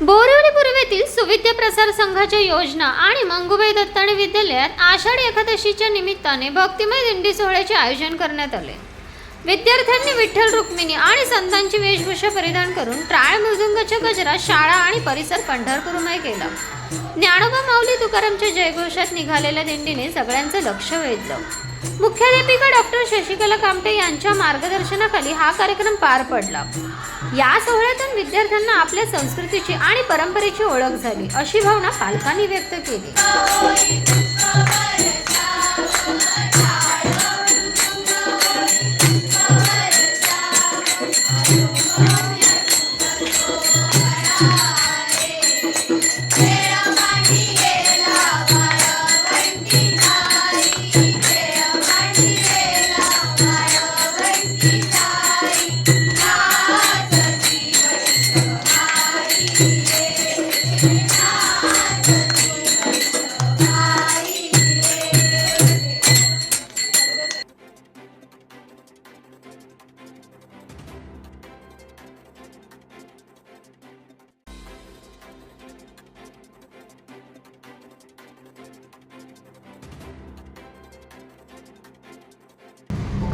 बोरिवली पूर्वेतील सुविद्या प्रसार संघाच्या योजना आणि मंगुबाई दत्ताणे विद्यालयात आषाढी एकादशीच्या निमित्ताने भक्तिमय दिंडी सोहळ्याचे आयोजन करण्यात आले. विद्यार्थ्यांनी विठ्ठल रुक्मिणी आणि संतांची वेशभूषा परिधान करून टाळ मृदुंगाच्या गजरात शाळा आणि परिसर पंढरपूरमय केला. ज्ञानोबा माऊली तुकारामच्या जयघोषात निघालेल्या दिंडीने सगळ्यांचं लक्ष वेधलं. मुख्याध्यापिका डॉक्टर शशिकला कामटे यांच्या मार्गदर्शनाखाली हा कार्यक्रम पार पडला. या सोहळ्यातून विद्यार्थ्यांना आपल्या संस्कृतीची आणि परंपरेची ओळख झाली अशी भावना पालकांनी व्यक्त केली.